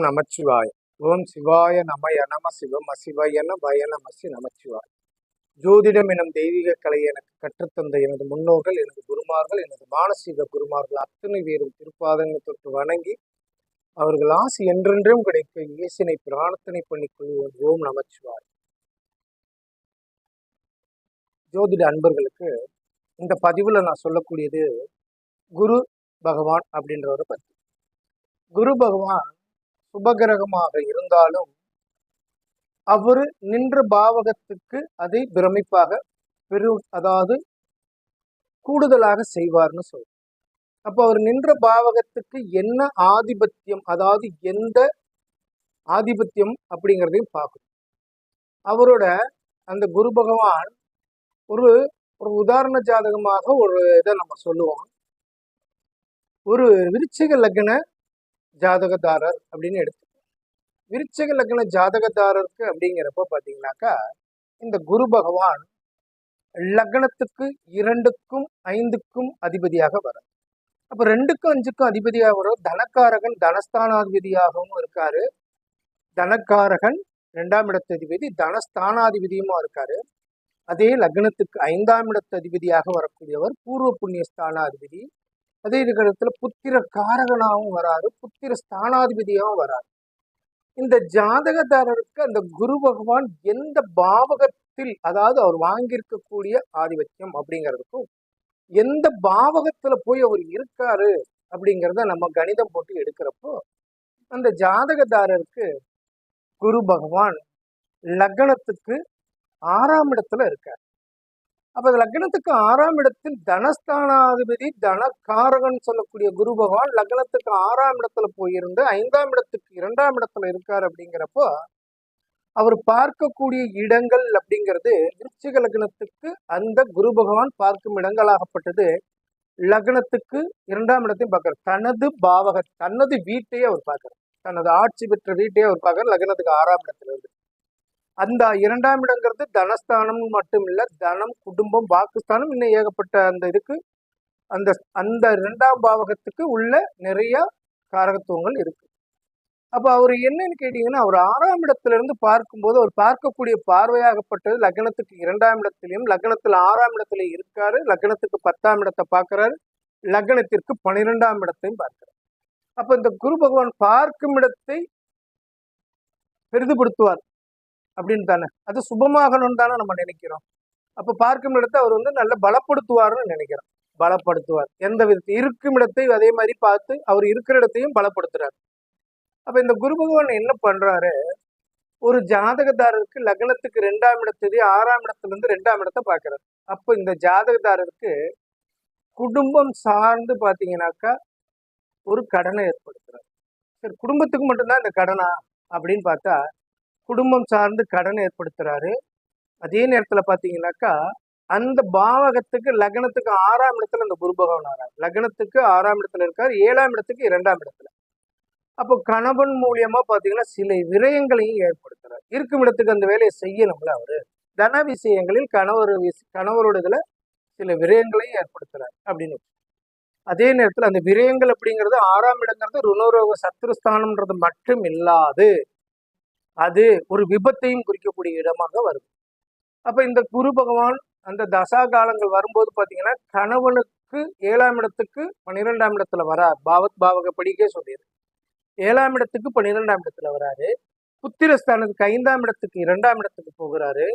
ஓம் நமச்சிவாய. ஓம் சிவாய நமய நம சிவம் அசிவயன பய நமசி நமச்சிவாய். ஜோதிடம் எனும் தெய்வீக கலை எனக்கு கற்றுத்தந்த எனது முன்னோர்கள் எனது குருமார்கள் எனது மானசீக குருமார்கள் அத்தனை பேரும் திருப்பாதங்கள் தொட்டு வணங்கி அவர்கள் ஆசி என்றென்றும் கிடைக்க இயேசினை பிரார்த்தனை பண்ணிக் கொள்வோம். ஓம் நமச்சிவாய். ஜோதிட அன்பர்களுக்கு இந்த பதிவில் நான் சொல்லக்கூடியது குரு பகவான் அப்படின்றவரை பற்றி குரு பகவான் சுபகிரகமாக இருந்தாலும் அவர் நின்ற பாவகத்துக்கு அதை பிரமிப்பாக பெரு அதாவது கூடுதலாக செய்வார்னு சொல்றோம் அப்போ அவர் நின்ற பாவகத்துக்கு என்ன ஆதிபத்தியம் அதாவது எந்த ஆதிபத்தியம் அப்படிங்கிறதையும் பார்க்கணும். அவரோட அந்த குரு பகவான் ஒரு ஒரு உதாரண ஜாதகமாக ஒரு இதை நம்ம சொல்லுவோம். ஒரு விருச்சிக லக்ன ஜாதகதாரர் அப்படின்னு எடுத்து விருச்சக லக்ன ஜாதகதாரருக்கு அப்படிங்கிறப்ப பார்த்தீங்கன்னாக்கா இந்த குரு பகவான் லக்னத்துக்கு இரண்டுக்கும் ஐந்துக்கும் அதிபதியாக வரும் அப்போ ரெண்டுக்கும் அஞ்சுக்கும் அதிபதியாக வரும் தனக்காரகன் தனஸ்தானாதிபதியாகவும் இருக்காரு. தனக்காரகன் ரெண்டாம் இடத்து அதிபதி தனஸ்தானாதிபதியுமா இருக்காரு. அதே லக்னத்துக்கு ஐந்தாம் இடத்து அதிபதியாக வரக்கூடியவர் பூர்வ புண்ணிய ஸ்தானாதிபதி அதே இடத்துல புத்திர காரகனாகவும் வராரு புத்திர ஸ்தானாதிபதியாகவும் வராரு. இந்த ஜாதகதாரருக்கு அந்த குரு பகவான் எந்த பாவகத்தில் அதாவது அவர் வாங்கியிருக்கக்கூடிய ஆதிபத்தியம் அப்படிங்கிறதுக்கும் எந்த பாவகத்துல போய் அவர் இருக்காரு அப்படிங்கிறத நம்ம கணிதம் போட்டு எடுக்கிறப்போ அந்த ஜாதகதாரருக்கு குரு பகவான் லக்னத்துக்கு ஆறாம் இடத்துல இருக்கார். அப்ப லக்னத்துக்கு ஆறாம் இடத்தில் தனஸ்தானாதிபதி தனக்காரகன் சொல்லக்கூடிய குரு பகவான் லக்னத்துக்கு ஆறாம் இடத்துல போயிருந்து ஐந்தாம் இடத்துக்கு இரண்டாம் இடத்துல இருக்கார் அப்படிங்கிறப்போ அவர் பார்க்கக்கூடிய இடங்கள் அப்படிங்கிறது விருச்சிக லக்னத்துக்கு அந்த குரு பகவான் பார்க்கும் இடங்களாகப்பட்டது. லக்னத்துக்கு இரண்டாம் இடத்தையும் பார்க்கிறார். தனது பாவக தனது வீட்டையே அவர் பார்க்கிறார். தனது ஆட்சி பெற்ற வீட்டையே அவர் பார்க்கிறார். லக்னத்துக்கு ஆறாம் இடத்துல இருந்து. அந்த இரண்டாம் இடங்கிறது தனஸ்தானம் மட்டும் இல்லை தனம் குடும்பம் வாக்குஸ்தானம் இன்னும் ஏகப்பட்ட அந்த இதுக்கு அந்த அந்த இரண்டாம் பாவகத்துக்கு உள்ள நிறைய காரகத்துவங்கள் இருக்கு. அப்போ அவர் என்னன்னு கேட்டீங்கன்னா அவர் ஆறாம் இடத்துல இருந்து பார்க்கும்போது அவர் பார்க்கக்கூடிய பார்வையாகப்பட்டது லக்னத்துக்கு இரண்டாம் இடத்திலையும் லக்னத்தில் ஆறாம் இடத்துல இருக்காரு லக்னத்துக்கு பத்தாம் இடத்தை பார்க்கறாரு லக்னத்திற்கு பனிரெண்டாம் இடத்தையும் பார்க்கிறார். அப்போ இந்த குரு பகவான் பார்க்கும் இடத்தை பெரிதுபடுத்துவார். அப்படின்னு தானே அது சுபமாகணும்னு தானே நம்ம நினைக்கிறோம். அப்போ பார்க்கும் இடத்தை அவர் வந்து நல்ல பலப்படுத்துவார்னு நினைக்கிறோம். பலப்படுத்துவார். எந்த விதத்தை இருக்கும் இடத்தை அதே மாதிரி பார்த்து அவர் இருக்கிற இடத்தையும் பலப்படுத்துறாரு. அப்போ இந்த குரு பகவான் என்ன பண்றாரு? ஒரு ஜாதகதாரருக்கு லக்னத்துக்கு ரெண்டாம் இடத்துக்கு ஆறாம் இடத்துல இருந்து ரெண்டாம் இடத்தை பார்க்குறாரு. அப்போ இந்த ஜாதகதாரருக்கு குடும்பம் சார்ந்து பார்த்தீங்கன்னாக்கா ஒரு கடனை ஏற்படுத்துறாரு. சரி குடும்பத்துக்கு மட்டும்தான் இந்த கடனா? அப்படின்னு பார்த்தா குடும்பம் சார்ந்து கடன் ஏற்படுத்துறாரு. அதே நேரத்தில் பார்த்தீங்கன்னாக்கா அந்த பாவகத்துக்கு லக்னத்துக்கு ஆறாம் இடத்துல அந்த குரு பகவான் வராரு லக்னத்துக்கு ஆறாம் இடத்துல இருக்கார் ஏழாம் இடத்துக்கு இரண்டாம் இடத்துல. அப்போ கணவன் மூலியமா பார்த்தீங்கன்னா சில விரயங்களையும் ஏற்படுத்துறார். இருக்கும் இடத்துக்கு அந்த வேலையை செய்யணும்ல அவரு. தன விஷயங்களில் கணவர் கணவரோட இதுல சில விரயங்களையும் ஏற்படுத்துறார் அப்படின்னு. அதே நேரத்தில் அந்த விரயங்கள் அப்படிங்கிறது ஆறாம் இடங்கிறது ருணரோக சத்ருஸ்தானம்ன்றது மட்டும் இல்லாது அது ஒரு விபத்தையும் குறிக்கக்கூடிய இடமாக வருது அப்போ இந்த குரு பகவான் அந்த தசா காலங்கள் வரும்போது பார்த்தீங்கன்னா கணவனுக்கு ஏழாம் இடத்துக்கு பன்னிரெண்டாம் இடத்துல வரார். பாவத் பாவக படிக்கே சொல்லியது ஏழாம் இடத்துக்கு பன்னிரெண்டாம் இடத்துல வராரு. புத்திரஸ்தானத்துக்கு ஐந்தாம் இடத்துக்கு இரண்டாம் இடத்துக்கு போகிறாரு.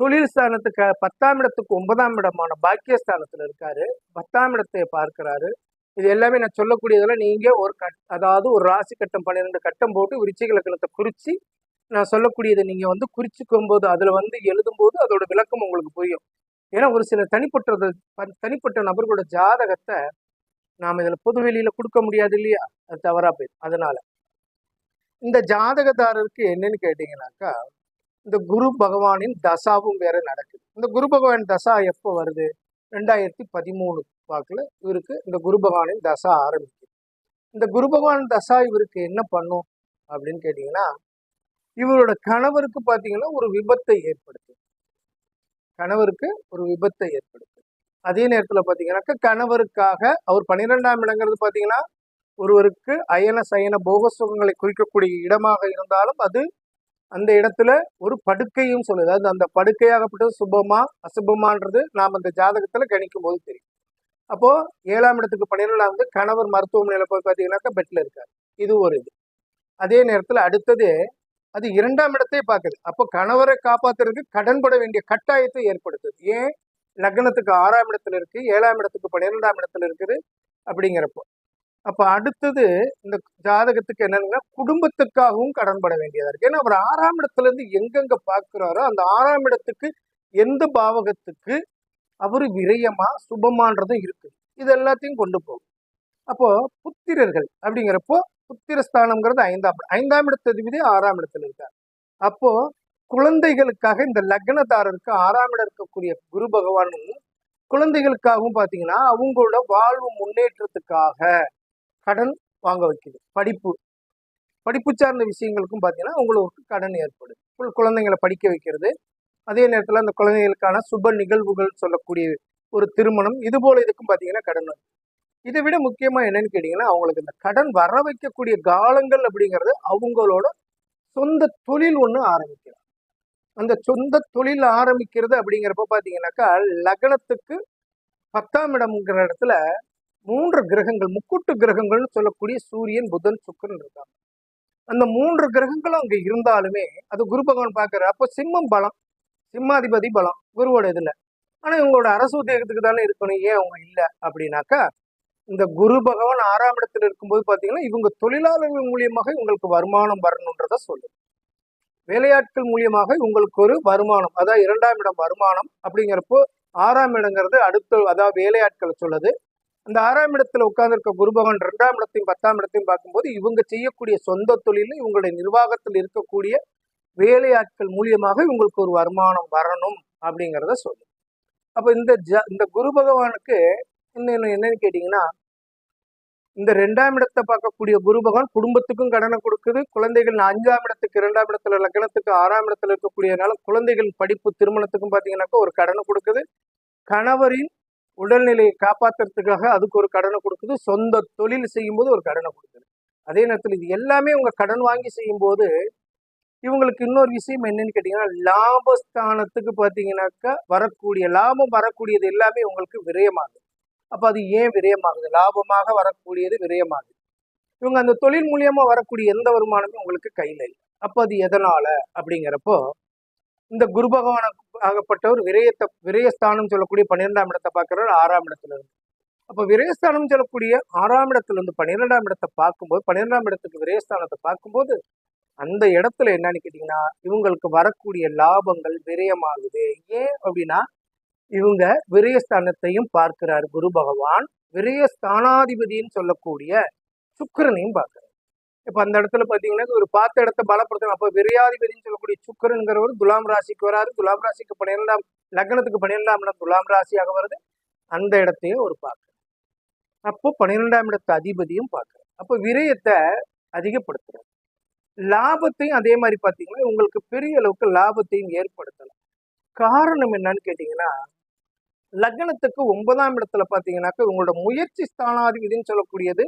தொழில் ஸ்தானத்துக்கு பத்தாம் இடத்துக்கு ஒன்பதாம் இடமான பாக்கியஸ்தானத்தில் இருக்காரு. பத்தாம் இடத்தை பார்க்கிறாரு. இது எல்லாமே நான் சொல்லக்கூடியதெல்லாம் நீங்கள் ஒரு கட் அதாவது ஒரு ராசி கட்டம் பன்னிரெண்டு கட்டம் போட்டு விருச்சிக லக்கணத்தை குறித்து நான் சொல்லக்கூடியதை நீங்கள் வந்து குறிச்சிக்கும் போது அதில் வந்து எழுதும்போது அதோட விளக்கம் உங்களுக்கு புரியும். ஏன்னா ஒரு சில தனிப்பட்ட தனிப்பட்ட நபர்களோட ஜாதகத்தை நாம் இதில் பொது வெளியில் கொடுக்க முடியாது இல்லையா? அது தவறாக போயிடும். அதனால். இந்த ஜாதகதாரருக்கு என்னன்னு கேட்டிங்கனாக்கா இந்த குரு பகவானின் தசாவும் வேற நடக்குது. இந்த குரு பகவான் தசா எப்போ வருது? ரெண்டாயிரத்தி பதிமூணு வாக்கில் இவருக்கு இந்த குரு பகவானின் தசா ஆரம்பிக்குது. இந்த குரு பகவான் தசா இவருக்கு என்ன பண்ணும் அப்படின்னு கேட்டிங்கன்னா இவரோட கணவருக்கு பார்த்தீங்கன்னா ஒரு விபத்தை ஏற்படுத்து. கணவருக்கு ஒரு விபத்தை ஏற்படுத்து. அதே நேரத்தில் பார்த்தீங்கன்னாக்கா கணவருக்காக அவர் பன்னிரெண்டாம் இடங்கிறது பார்த்தீங்கன்னா ஒருவருக்கு அயன சயன போக சுகங்களை குறிக்கக்கூடிய இடமாக இருந்தாலும் அது அந்த இடத்துல ஒரு படுக்கையும் சொல்லுது. அது அந்த படுக்கையாகப்பட்டது சுபமா அசுபமான்றது நாம் அந்த ஜாதகத்தில் கணிக்கும் போது தெரியும். அப்போ ஏழாம் இடத்துக்கு பன்னிரெண்டாம் வந்து கணவர் மருத்துவமனையில் போய் பார்த்தீங்கன்னாக்கா பெட்டில் இருக்கார். இது ஒரு இது. அதே நேரத்தில் அடுத்தது அது இரண்டாம் இடத்தை பார்க்குது. அப்போ கணவரை காப்பாத்துறதுக்கு கடன்பட வேண்டிய கட்டாயத்தை ஏற்படுத்துது. ஏன்? லக்னத்துக்கு ஆறாம் இடத்துல இருக்கு ஏழாம் இடத்துக்கு பன்னிரெண்டாம் இடத்துல இருக்குது அப்படிங்கிறப்போ. அப்போ அடுத்தது இந்த ஜாதகத்துக்கு என்னன்னா குடும்பத்துக்காகவும் கடன்பட வேண்டியதா இருக்கு. ஏன்னா அவர் ஆறாம் இடத்துல இருந்து எங்கெங்க பார்க்குறாரோ அந்த ஆறாம் இடத்துக்கு எந்த பாவகத்துக்கு அவர் விரயமா சுபமான்றதும் இருக்கு. இது எல்லாத்தையும் கொண்டு போகும். அப்போ புத்திரர்கள் அப்படிங்கிறப்போ புத்திரஸ்தானம்ங்கிறது ஐந்தாம் ஐந்தாம் இடத்து இடத்ததிபதி ஆறாம் இடத்துல இருக்கார். அப்போ குழந்தைகளுக்காக இந்த லக்னதாரருக்கு ஆறாம் இடம் இருக்கக்கூடிய குரு பகவானும் குழந்தைகளுக்காகவும் பார்த்தீங்கன்னா அவங்களோட வாழ்வு முன்னேற்றத்துக்காக கடன் வாங்க வைக்குது. படிப்பு. படிப்பு சார்ந்த விஷயங்களுக்கும் பார்த்தீங்கன்னா உங்களுக்கு கடன் ஏற்படுது. குழந்தைங்களை படிக்க வைக்கிறது. அதே நேரத்தில் அந்த குழந்தைகளுக்கான சுப நிகழ்வுகள் சொல்லக்கூடிய ஒரு திருமணம். இது போல இதுக்கும் பார்த்தீங்கன்னா கடன் இதை விட முக்கியமாக என்னன்னு கேட்டிங்கன்னா அவங்களுக்கு இந்த கடன் வர வைக்கக்கூடிய காலங்கள் அப்படிங்கிறது அவங்களோட சொந்த தொழில் ஒன்று ஆரம்பிக்கிறாங்க அந்த சொந்த தொழில் ஆரம்பிக்கிறது அப்படிங்கிறப்ப பார்த்தீங்கன்னாக்கா லக்னத்துக்கு பத்தாம் இடம்ங்கிற இடத்துல மூன்று கிரகங்கள் முக்கூட்டு கிரகங்கள்னு சொல்லக்கூடிய சூரியன் புதன் சுக்கரன் இருக்காங்க. அந்த மூன்று கிரகங்களும் அங்க இருந்தாலுமே அது குரு பகவான் பார்க்கற அப்போ சிம்மம் பலம் சிம்மாதிபதி பலம் குருவோட இதுல. ஆனா இவங்களோட அரசு உத்தியோகத்துக்கு தானே இருக்கணும் ஏன் அவங்க இல்லை அப்படின்னாக்கா இந்த குரு பகவான் ஆறாம் இடத்துல இருக்கும்போது பார்த்தீங்கன்னா இவங்க தொழிலாளர்கள் மூலியமாக உங்களுக்கு வருமானம் வரணுன்றத சொல்லுது. வேலையாட்கள் மூலியமாக உங்களுக்கு ஒரு வருமானம் அதாவது இரண்டாம் இடம் வருமானம் அப்படிங்கிறப்போ ஆறாம் இடங்கிறது அடுத்த அதாவது வேலையாட்களை சொல்லுது. அந்த ஆறாம் இடத்துல உட்கார்ந்துருக்க குரு பகவான் ரெண்டாம் இடத்தையும் பத்தாம் இடத்தையும் பார்க்கும்போது இவங்க செய்யக்கூடிய சொந்த தொழிலில் இவங்களுடைய நிர்வாகத்தில் இருக்கக்கூடிய வேலையாட்கள் மூலியமாக இவங்களுக்கு ஒரு வருமானம் வரணும் அப்படிங்கிறத சொல்லும் அப்போ இந்த ஜ இந்த குரு பகவானுக்கு இன்னும் என்னன்னு கேட்டீங்கன்னா இந்த ரெண்டாம் இடத்தை பார்க்கக்கூடிய குரு பகவான் குடும்பத்துக்கும் கடனை கொடுக்குது. குழந்தைகள் அஞ்சாம் இடத்துக்கு இரண்டாம் இடத்துல லக்னத்துக்கு ஆறாம் இடத்துல இருக்கக்கூடியனால குழந்தைகள் படிப்பு திருமணத்துக்கும் பார்த்தீங்கன்னாக்கா ஒரு கடனை கொடுக்குது. கணவரின் உடல்நிலையை காப்பாற்றுறதுக்காக அதுக்கு ஒரு கடனை கொடுக்குது. சொந்த தொழில் செய்யும்போது ஒரு கடனை கொடுக்குது. அதே நேரத்தில் இது எல்லாமே உங்க கடன் வாங்கி செய்யும்போது இவங்களுக்கு இன்னொரு விஷயம் என்னன்னு கேட்டீங்கன்னா லாபஸ்தானத்துக்கு பார்த்தீங்கன்னாக்கா வரக்கூடிய லாபம் வரக்கூடியது எல்லாமே உங்களுக்கு விரயமாகும் அப்போ அது ஏன் விரயமாகுது? லாபமாக வரக்கூடியது விரயமாகுது. இவங்க அந்த தொழில் மூலியமாக வரக்கூடிய எந்த வருமானமும் உங்களுக்கு கையில் இல்லை. அப்போ அது எதனால் அப்படிங்கிறப்போ இந்த குரு பகவான் ஆகப்பட்டவர் விரயத்தை விரயஸ்தானம் சொல்லக்கூடிய பன்னிரெண்டாம் இடத்தை பார்க்குறவர் ஆறாம் இடத்துல இருந்து. அப்போ விரயஸ்தானம் சொல்லக்கூடிய ஆறாம் இடத்துல இருந்து பன்னிரெண்டாம் இடத்தை பார்க்கும்போது பன்னிரெண்டாம் இடத்துக்கு விரயஸ்தானத்தை பார்க்கும்போது அந்த இடத்துல என்னன்னு கேட்டிங்கன்னா இவங்களுக்கு வரக்கூடிய லாபங்கள் விரயமாகுது. ஏன் அப்படின்னா இவங்க விரயஸ்தானத்தையும் பார்க்கிறார் குரு பகவான். விரயஸ்தானாதிபதின்னு சொல்லக்கூடிய சுக்கரனையும் பார்க்கிறார். இப்போ அந்த இடத்துல பார்த்தீங்கன்னா ஒரு பார்த்த இடத்த பலப்படுத்தணும். அப்போ விரையாதிபதினு சொல்லக்கூடிய சுக்கரனுங்கிறவர் துலாம் ராசிக்கு வராது துலாம் ராசிக்கு பன்னிரெண்டாம் லக்னத்துக்கு பன்னிரெண்டாம் இடம் துலாம் ராசியாக வருது. அந்த இடத்தையும் ஒரு பார்க்குறேன் அப்போ பன்னிரெண்டாம் இடத்து அதிபதியும் பார்க்குறேன் அப்போ விரயத்தை அதிகப்படுத்துறார். லாபத்தையும் அதே மாதிரி பார்த்தீங்கன்னா உங்களுக்கு பெரிய அளவுக்கு லாபத்தையும் ஏற்படுத்தலாம். காரணம் என்னன்னு கேட்டீங்கன்னா லக்னத்துக்கு ஒன்பதாம் இடத்துல பார்த்தீங்கன்னாக்கா உங்களோட முயற்சி ஸ்தானாதிபதினு சொல்லக்கூடியது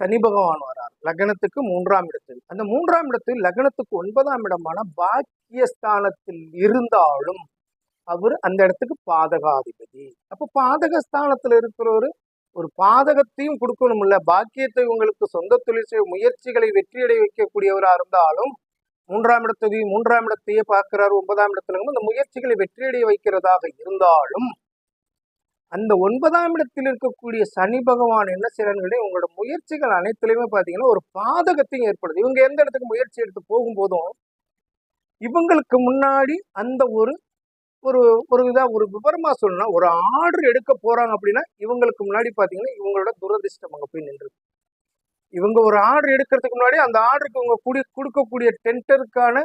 சனி பகவான் வரார். லக்னத்துக்கு மூன்றாம் இடத்தில். அந்த மூன்றாம் இடத்தில் லக்னத்துக்கு ஒன்பதாம் இடமான பாக்கியஸ்தானத்தில் இருந்தாலும் அவர் அந்த இடத்துக்கு பாதகாதிபதி. அப்போ பாதகஸ்தானத்தில் இருக்கிறவரு ஒரு பாதகத்தையும் கொடுக்கணும்ல. பாக்கியத்தை உங்களுக்கு சொந்த தொழில் செய்ய முயற்சிகளை வெற்றியடை வைக்கக்கூடியவராக இருந்தாலும் மூன்றாம் இடத்தையும் மூன்றாம் இடத்தையே பார்க்கிறார் ஒன்பதாம் இடத்துல அந்த முயற்சிகளை வெற்றியடைய வைக்கிறதாக இருந்தாலும் அந்த ஒன்பதாம் இடத்தில் இருக்கக்கூடிய சனி பகவான் என்ன செய்யறாங்களே உங்களோட முயற்சிகள் அனைத்துலையுமே பார்த்தீங்கன்னா ஒரு பாதகத்தையும் ஏற்படுது இவங்க எந்த இடத்துக்கு முயற்சி எடுத்து போகும்போதும் இவங்களுக்கு முன்னாடி அந்த ஒரு ஒரு ஒரு இதாக ஒரு விவரமாக சொல்லணும்னா ஒரு ஆர்டர் எடுக்க போகிறாங்க அப்படின்னா இவங்களுக்கு முன்னாடி பார்த்தீங்கன்னா இவங்களோட துரதிர்ஷ்டம் அங்கே போய் நின்றுது. இவங்க ஒரு ஆர்டர் எடுக்கிறதுக்கு முன்னாடி அந்த ஆர்டருக்கு இவங்க கூடிய கொடுக்கக்கூடிய டெண்டருக்கான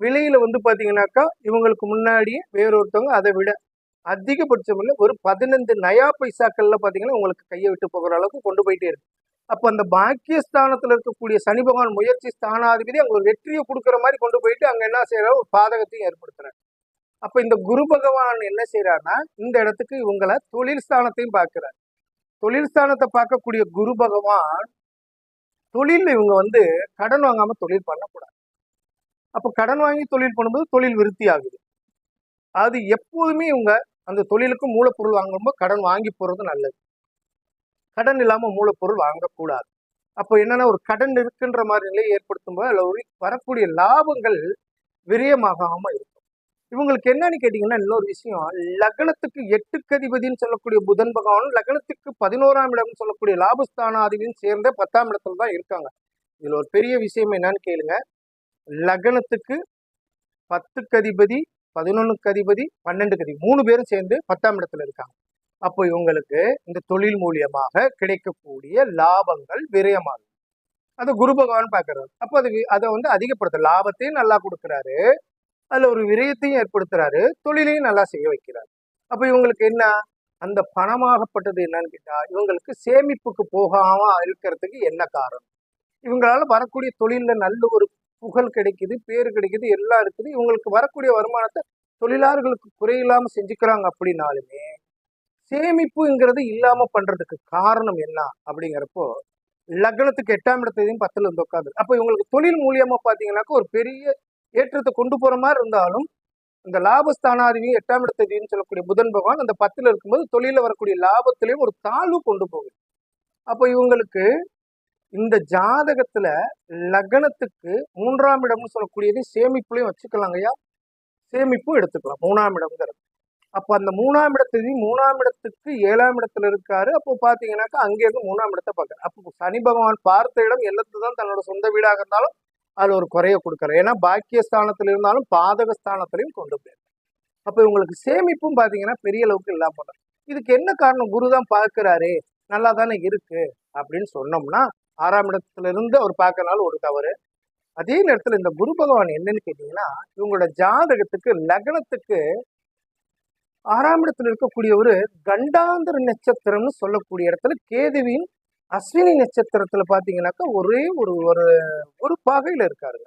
விலையில வந்து பார்த்தீங்கன்னாக்கா இவங்களுக்கு முன்னாடியே வேறொருத்தவங்க அதை விட அதிகபட்சம் இல்லை ஒரு பதினைந்து நயா பைசாக்கள்ல பார்த்தீங்கன்னா உங்களுக்கு கையை விட்டு போகிற அளவுக்கு கொண்டு போயிட்டே இருக்கு. அப்போ அந்த பாக்கியஸ்தானத்தில் இருக்கக்கூடிய சனி பகவான் முயற்சி ஸ்தானாதிபதி அங்க ஒரு வெற்றியை கொடுக்குற மாதிரி கொண்டு போயிட்டு அங்கே என்ன செய்யறாரு ஒரு பாதகத்தையும் ஏற்படுத்துறாரு. அப்போ இந்த குரு பகவான் என்ன செய்யறாருன்னா இந்த இடத்துக்கு இவங்களை தொழில் ஸ்தானத்தையும் பார்க்குறாரு. தொழில் ஸ்தானத்தை பார்க்கக்கூடிய குரு பகவான் தொழில் இவங்க வந்து கடன் வாங்காம தொழில் பண்ணக்கூடாது. அப்போ கடன் வாங்கி தொழில் பண்ணும்போது தொழில் விருத்தி ஆகுது. அது எப்போதுமே இவங்க அந்த தொழிலுக்கு மூலப்பொருள் வாங்கும்போது கடன் வாங்கி போகிறது நல்லது. கடன் இல்லாமல் மூலப்பொருள் வாங்கக்கூடாது. அப்போ என்னன்னா ஒரு கடன் இருக்குன்ற மாதிரி நிலையை ஏற்படுத்தும் போது அதில் வரக்கூடிய லாபங்கள் விரயமாகாமல் இருக்கும். இவங்களுக்கு என்னன்னு கேட்டீங்கன்னா இன்னொரு விஷயம். லக்னத்துக்கு எட்டுக்கு அதிபதினு சொல்லக்கூடிய புதன் பகவானும் லக்னத்துக்கு பதினோராம் இடம்னு சொல்லக்கூடிய லாபஸ்தானாதிபதியும் சேர்ந்த பத்தாம் இடத்துல தான் இருக்காங்க. இதுல ஒரு பெரிய விஷயம் என்னன்னு கேளுங்க. லக்னத்துக்கு பத்துக்கு அதிபதி பதினொன்று அதிபதி பன்னெண்டுக்கு அதிபதி மூணு பேரும் சேர்ந்து பத்தாம் இடத்துல இருக்காங்க. அப்போ இவங்களுக்கு இந்த தொழில் மூலியமாக கிடைக்கக்கூடிய லாபங்கள் விரயமாகும் அது குரு பகவான் பார்க்கறாரு. அப்போ அது அதை வந்து அதிகப்படுத்த லாபத்தையும் நல்லா கொடுக்குறாரு. அதில் ஒரு விரயத்தையும் ஏற்படுத்துறாரு தொழிலையும் நல்லா செய்ய வைக்கிறார். அப்போ இவங்களுக்கு என்ன? அந்த பணமாகப்பட்டது என்னன்னு கேட்டால் இவங்களுக்கு சேமிப்புக்கு போகாமல் இருக்கிறதுக்கு என்ன காரணம்? இவங்களால வரக்கூடிய தொழிலில் நல்ல ஒரு புகழ் கிடைக்குது பேர் கிடைக்குது எல்லாம் இருக்குது. இவங்களுக்கு வரக்கூடிய வருமானத்தை தொழிலாளர்களுக்கு குறையில்லாமல் செஞ்சுக்கிறாங்க அப்படின்னாலுமே சேமிப்புங்கிறது இல்லாமல் பண்ணுறதுக்கு காரணம் என்ன அப்படிங்கிறப்போ லக்னத்துக்கு எட்டாம் இடத்தையும் பத்தில் வந்து உட்காந்து அப்போ இவங்களுக்கு தொழில் மூலியமாக பார்த்தீங்கன்னாக்கா ஒரு பெரிய ஏற்றத்தை கொண்டு போற மாதிரி இருந்தாலும் இந்த லாபஸ்தானாதிபதி எட்டாம் இடத்ததின்னு சொல்லக்கூடிய புதன் பகவான் அந்த பத்துல இருக்கும்போது தொழில வரக்கூடிய லாபத்திலையும் ஒரு தாழ்வு கொண்டு போகுது. அப்போ இவங்களுக்கு இந்த ஜாதகத்துல லக்னத்துக்கு மூன்றாம் இடம்னு சொல்லக்கூடியது சேமிப்புலையும் வச்சுக்கலாங்க ஐயா. சேமிப்பும் எடுத்துக்கலாம் மூணாம் இடம்ங்கிறது. அப்போ அந்த மூணாம் இடத்துக்கு மூணாம் இடத்துக்கு ஏழாம் இடத்துல இருக்காரு. அப்போ பாத்தீங்கன்னாக்கா அங்கேருந்து மூணாம் இடத்தை பார்க்க அப்போ சனி பகவான் பார்த்த இடம் எல்லாத்து தான் தன்னோட சொந்த வீடாக இருந்தாலும் அதில் ஒரு குறைய கொடுக்குறேன் ஏன்னா பாக்கிய ஸ்தானத்தில் இருந்தாலும் பாதக ஸ்தானத்திலையும் கொண்டு போயிரு. அப்போ இவங்களுக்கு சேமிப்பும் பார்த்தீங்கன்னா பெரிய அளவுக்கு இல்லாம போறாரு இதுக்கு என்ன காரணம்? குரு தான் பார்க்குறாரு நல்லா தானே இருக்கு அப்படின்னு சொன்னோம்னா ஆறாம் இடத்துல இருந்து அவர் பார்க்கறனால ஒரு தவறு. அதே நேரத்தில் இந்த குரு பகவான் என்னன்னு கேட்டீங்கன்னா இவங்களோட ஜாதகத்துக்கு லக்னத்துக்கு ஆறாம் இடத்துல இருக்கக்கூடிய ஒரு கண்டாந்திர நட்சத்திரம்னு சொல்லக்கூடிய இடத்துல கேதுவின் அஸ்வினி நட்சத்திரத்துல பாத்தீங்கன்னாக்கா ஒரே ஒரு ஒரு ஒரு பாகையில இருக்காருங்க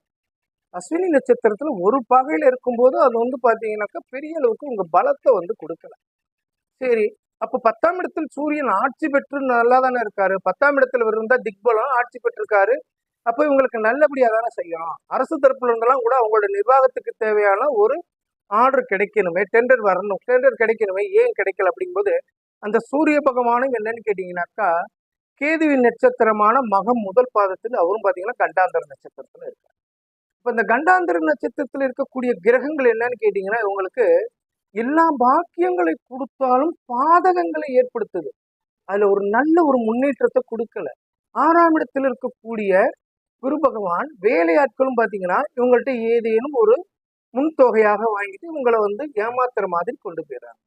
அஸ்வினி நட்சத்திரத்துல ஒரு பாகையில இருக்கும்போது அது வந்து பாத்தீங்கன்னாக்கா பெரிய அளவுக்கு உங்க பலத்தை வந்து கொடுக்கல. சரி அப்ப பத்தாம் இடத்தில் சூரியன் ஆட்சி பெற்று நல்லா தானே இருக்காரு. பத்தாம் இடத்துல இருந்தா திக்பலம் ஆட்சி பெற்றிருக்காரு. அப்ப இவங்களுக்கு நல்லபடியா தானே செய்யணும். அரசு தரப்புல இருந்தெல்லாம் கூட அவங்களோட நிர்வாகத்துக்கு தேவையான ஒரு ஆர்டர் கிடைக்கணுமே டெண்டர் வரணும். டெண்டர் கிடைக்கணுமே ஏன் கிடைக்கல அப்படிங்கும்போது அந்த சூரிய பகவானும் என்னன்னு கேட்டீங்கன்னாக்கா கேதுவின் நட்சத்திரமான மகம் முதல் பாதத்தில் அவரும் பார்த்தீங்கன்னா கண்டாந்தர நட்சத்திரத்தில் இருக்கார். இப்போ இந்த கண்டாந்தர நட்சத்திரத்தில் இருக்கக்கூடிய கிரகங்கள் என்னன்னு கேட்டிங்கன்னா இவங்களுக்கு எல்லா பாக்கியங்களை கொடுத்தாலும் பாதகங்களை ஏற்படுத்துது. அதில் ஒரு நல்ல ஒரு முன்னேற்றத்தை கொடுக்கல. ஆறாம் இடத்தில் இருக்கக்கூடிய குரு பகவான் வேலையாட்களும் பார்த்தீங்கன்னா இவங்கள்ட்ட ஏதேனும் ஒரு முன்தொகையாக வாங்கிட்டு இவங்களை வந்து ஏமாத்துற மாதிரி கொண்டு போயிடுறாங்க.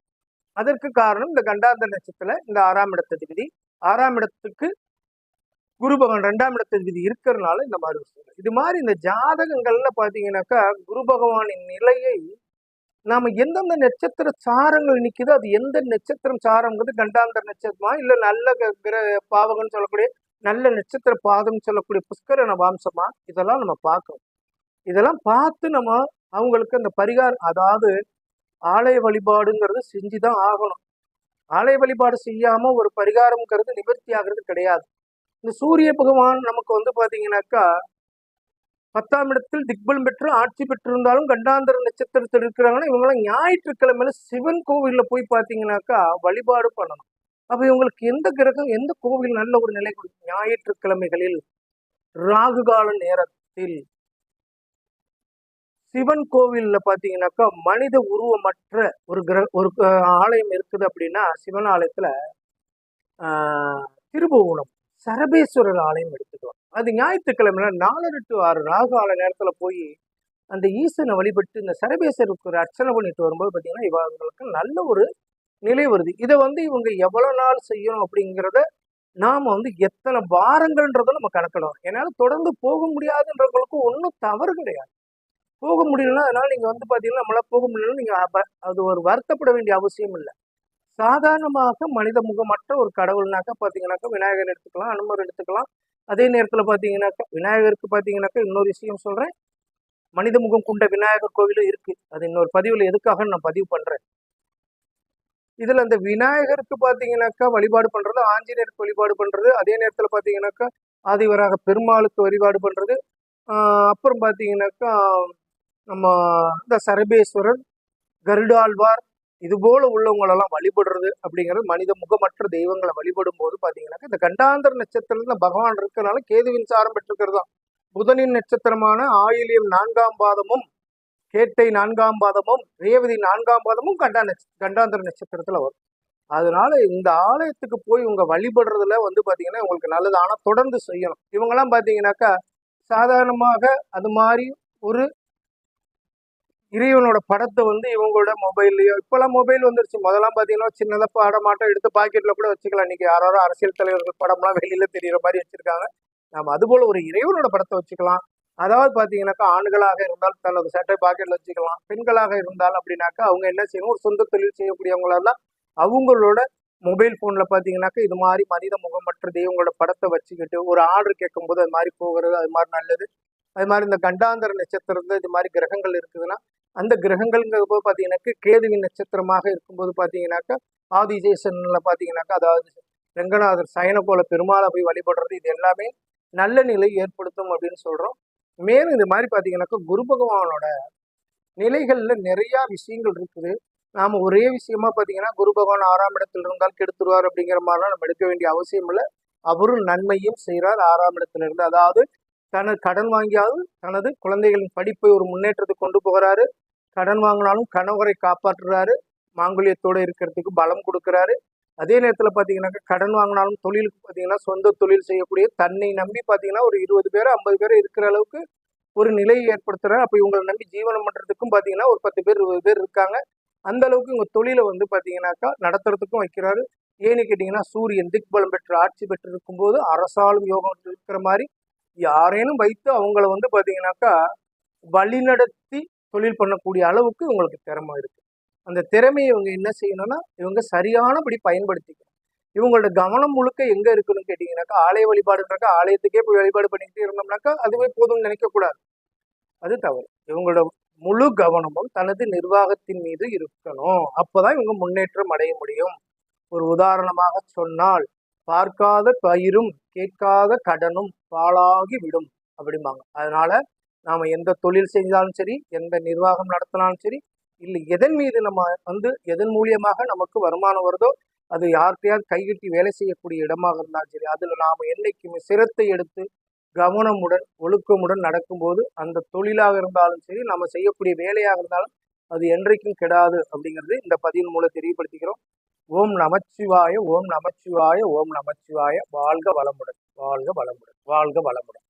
அதற்கு காரணம் இந்த கண்டாந்த நட்சத்திரத்தில் இந்த ஆறாம் இடத்ததிபதி ஆறாம் இடத்துக்கு குரு பகவான் ரெண்டாம் இது இருக்கிறதுனால இந்த மாதிரி விஷயம் இது மாதிரி இந்த ஜாதகங்கள்ல பாத்தீங்கன்னாக்கா குரு பகவானின் நிலையை நாம எந்தெந்த நட்சத்திர சாரங்கள் நிற்குதோ அது எந்த நட்சத்திரம் சாரங்கிறது கண்டாந்தர நட்சத்திரமா இல்ல நல்ல கிரக கிர பாவகம்னு சொல்லக்கூடிய நல்ல நட்சத்திர பாதம்னு சொல்லக்கூடிய புஷ்கரண வம்சமா இதெல்லாம் நம்ம பார்க்கணும். இதெல்லாம் பார்த்து நம்ம அவங்களுக்கு அந்த பரிகாரம் அதாவது ஆலய வழிபாடுங்கிறது செஞ்சுதான் ஆகணும். ஆலய வழிபாடு செய்யாம ஒரு பரிகாரம்ங்கிறது நிவர்த்தி ஆகிறது கிடையாது. இந்த சூரிய பகவான் நமக்கு வந்து பாத்தீங்கன்னாக்கா பத்தாம் இடத்தில் திக்பலம் பெற்று ஆட்சி பெற்றிருந்தாலும் கண்டாந்தர நட்சத்திரத்தில் இருக்கிறாங்கன்னா இவங்களாம் ஞாயிற்றுக்கிழமையில சிவன் கோவிலில் போய் பார்த்தீங்கன்னாக்கா வழிபாடு பண்ணணும். அப்போ இவங்களுக்கு எந்த கிரகம் எந்த கோவில் நல்ல ஒரு நிலை கொடுக்கும்? ஞாயிற்றுக்கிழமைகளில் ராகு கால நேரத்தில் சிவன் கோவில்ல பாத்தீங்கன்னாக்கா மனித உருவமற்ற ஒரு கிர ஒரு ஆலயம் இருக்குது அப்படின்னா சிவன் ஆலயத்துல திருபுவனம் சரபேஸ்வரர் ஆலயம் எடுத்துக்கலாம் அது ஞாயிற்றுக்கிழமை நாலரை டு ஆறு ராகால நேரத்துல போய் அந்த ஈசனை வழிபட்டு இந்த சரபேஸ்வருக்கு ஒரு அர்ச்சனை பண்ணிட்டு வரும்போது பாத்தீங்கன்னா இவங்களுக்கு நல்ல ஒரு நிலை வருது. இதை வந்து இவங்க எவ்வளவு நாள் செய்யணும் அப்படிங்கிறத நாம வந்து எத்தனை வாரங்கள்ன்றதை நம்ம கணக்கிடணும். என்னால் தொடர்ந்து போக முடியாதுன்றவங்களுக்கு ஒன்றும் தவறு கிடையாது. போக முடியலன்னா அதனால நீங்க வந்து பாத்தீங்கன்னா நம்மளால போக முடியலன்னா நீங்க அது ஒரு வருத்தப்பட வேண்டிய அவசியம் இல்லை. சாதாரணமாக மனித முகமற்ற ஒரு கடவுள்னாக்கா பார்த்தீங்கன்னாக்கா விநாயகர் எடுத்துக்கலாம் அனுமர் எடுத்துக்கலாம். அதே நேரத்துல பாத்தீங்கன்னாக்கா விநாயகருக்கு பார்த்தீங்கன்னாக்கா இன்னொரு விஷயம் சொல்றேன். மனித முகம் கொண்ட விநாயகர் கோவிலும் இருக்கு. அது இன்னொரு பதிவுல எதுக்காக நான் பதிவு பண்றேன்? இதுல அந்த விநாயகருக்கு பாத்தீங்கன்னாக்கா வழிபாடு பண்றது ஆஞ்சநேயருக்கு வழிபாடு பண்றது அதே நேரத்துல பாத்தீங்கன்னாக்கா ஆதிவராக பெருமாளுக்கு வழிபாடு பண்றது அப்புறம் பாத்தீங்கன்னாக்கா நம்ம இந்த சரபேஸ்வரர் கருடாழ்வார் இது போல உள்ளவங்களெல்லாம் வழிபடுறது அப்படிங்கிறது மனித முகமற்ற தெய்வங்களை வழிபடும் போது பார்த்தீங்கன்னாக்கா இந்த கண்டாந்தர் நட்சத்திரத்துல பகவான் இருக்கிறனால கேதுவின் சாரம் பெற்றிருக்கிறது தான். புதனின் நட்சத்திரமான ஆயிலியம் நான்காம் பாதமும் கேட்டை நான்காம் பாதமும் ரேவதி நான்காம் பாதமும் கண்டா நட்ச கண்டாந்தர் நட்சத்திரத்துல வரும். அதனால இந்த ஆலயத்துக்கு போய் உங்க வழிபடுறதுல வந்து பார்த்தீங்கன்னா உங்களுக்கு நல்லது. ஆனால் தொடர்ந்து செய்யணும். இவங்கெல்லாம் பார்த்தீங்கன்னாக்கா சாதாரணமாக அது மாதிரி ஒரு இறைவனோட படத்தை வந்து இவங்களோட மொபைல்லையோ இப்போல்லாம் மொபைல் வந்துருச்சு. முதல்லாம் பார்த்தீங்கன்னா சின்னதாக படமாட்டம் எடுத்து பாக்கெட்டில் கூட வச்சுக்கலாம். இன்னைக்கு யாரோ அரசியல் தலைவர்கள் படம்லாம் வெளியில தெரிகிற மாதிரி வச்சுருக்காங்க. நம்ம அதுபோல் ஒரு இறைவனோட படத்தை வச்சுக்கலாம். அதாவது பார்த்தீங்கன்னாக்கா ஆண்களாக இருந்தால் தனது சட்டை பாக்கெட்டில் வச்சுக்கலாம். பெண்களாக இருந்தால் அப்படின்னாக்கா அவங்க என்ன செய்யணும்? ஒரு சொந்த தொழில் செய்யக்கூடியவங்களெல்லாம் அவங்களோட மொபைல் ஃபோனில் பார்த்தீங்கன்னாக்கா இது மாதிரி மனித முகமற்ற தெய்வங்களோட படத்தை வச்சுக்கிட்டு ஒரு ஆர்டர் கேட்கும்போது அது மாதிரி போகிறது அது மாதிரி நல்லது. அது மாதிரி இந்த கண்டாந்தர நட்சத்திரத்தில் இது மாதிரி கிரகங்கள் இருக்குதுன்னா அந்த கிரகங்கள்ங்கிற போது பார்த்தீங்கன்னாக்கா கேதுவின் நட்சத்திரமாக இருக்கும்போது பார்த்தீங்கன்னாக்கா ஆதிசேஷனில் பார்த்தீங்கன்னாக்கா அதாவது ரெங்கநாதர் சயனகோல பெருமாளை போய் வழிபடுறது இது எல்லாமே நல்ல நிலை ஏற்படுத்தும் அப்படின்னு சொல்கிறோம் மேலும் இது மாதிரி பார்த்தீங்கன்னாக்கா குரு பகவானோட நிலைகளில் நிறையா விஷயங்கள் இருக்குது. நாம் ஒரே விஷயமா பார்த்தீங்கன்னா குரு பகவான் ஆறாம் இடத்தில் இருந்தால் கெடுத்துருவார் அப்படிங்கிற மாதிரிலாம் நம்ம எடுக்க வேண்டிய அவசியம் இல்லை. அவரும் நன்மையும் செய்கிறார் ஆறாம் இடத்துல இருந்து. அதாவது தனது கடன் வாங்கியாவது தனது குழந்தைகளின் படிப்பை ஒரு முன்னேற்றத்தை கொண்டு போகிறாரு. கடன் வாங்கினாலும் கணவரை காப்பாற்றுறாரு. மாங்குலியத்தோடு இருக்கிறதுக்கு பலம் கொடுக்குறாரு. அதே நேரத்தில் பார்த்தீங்கன்னாக்கா கடன் வாங்கினாலும் தொழிலுக்கு பார்த்தீங்கன்னா சொந்த தொழில் செய்யக்கூடிய தன்னை நம்பி பார்த்தீங்கன்னா ஒரு இருபது பேர் ஐம்பது பேர் இருக்கிற அளவுக்கு ஒரு நிலையை ஏற்படுத்துகிறார் அப்போ இவங்களை நம்பி ஜீவனம் பண்ணுறதுக்கும் பார்த்தீங்கன்னா ஒரு பத்து பேர் இருபது பேர் இருக்காங்க. அந்த அளவுக்கு இவங்க தொழிலை வந்து பார்த்தீங்கன்னாக்கா நடத்துறதுக்கும் வைக்கிறாரு. ஏன்னு கேட்டிங்கன்னா சூரியன் திக்பலம் பெற்று ஆட்சி பெற்று இருக்கும்போது அரசாலும் யோகம் இருக்கிற மாதிரி யாரேனும் வைத்து அவங்கள வந்து பார்த்தீங்கன்னாக்கா வழிநடத்தி தொழில் பண்ணக்கூடிய அளவுக்கு இவங்களுக்கு திறமை இருக்குது அந்த திறமையை இவங்க என்ன செய்யணும்னா இவங்க சரியானபடி பயன்படுத்திக்கணும். இவங்களோட கவனம் முழுக்க எங்கே இருக்குன்னு கேட்டிங்கனாக்கா ஆலய வழிபாடுன்றக்கா ஆலயத்துக்கே போய் வழிபாடு பண்ணிக்கிட்டே இருந்தோம்னாக்கா அதுவே போதும்னு நினைக்கக்கூடாது. அது தவறு. இவங்களோட முழு கவனமும் தனது நிர்வாகத்தின் மீது இருக்கணும். அப்போதான் இவங்க முன்னேற்றம் அடைய முடியும். ஒரு உதாரணமாக சொன்னால் பார்க்காத பயிரும் கேட்காத கடனும் பாழாகி விடும் அப்படிம்பாங்க. அதனால நாம் எந்த தொழில் செஞ்சாலும் சரி எந்த நிர்வாகம் நடத்தினாலும் சரி இல்லை எதன் மீது நம்ம வந்து எதன் மூலியமாக நமக்கு வருமானம் வருதோ அது யார்கிட்டையாவது கைகட்டி வேலை செய்யக்கூடிய இடமாக இருந்தாலும் சரி அதில் நாம் என்றைக்குமே சிரத்தை எடுத்து கவனமுடன் ஒழுக்கமுடன் நடக்கும்போது அந்த தொழிலாக இருந்தாலும் சரி நம்ம செய்யக்கூடிய வேலையாக இருந்தாலும் அது என்றைக்கும் கெடாது அப்படிங்கிறது இந்த பதிவின் மூலம் தெரியப்படுத்திக்கிறோம். ஓம் நமச்சிவாய ஓம் நமச்சிவாய ஓம் நமச்சிவாய. வாழ்க வளமுடன் வாழ்க வளமுடன் வாழ்க வளமுடன்.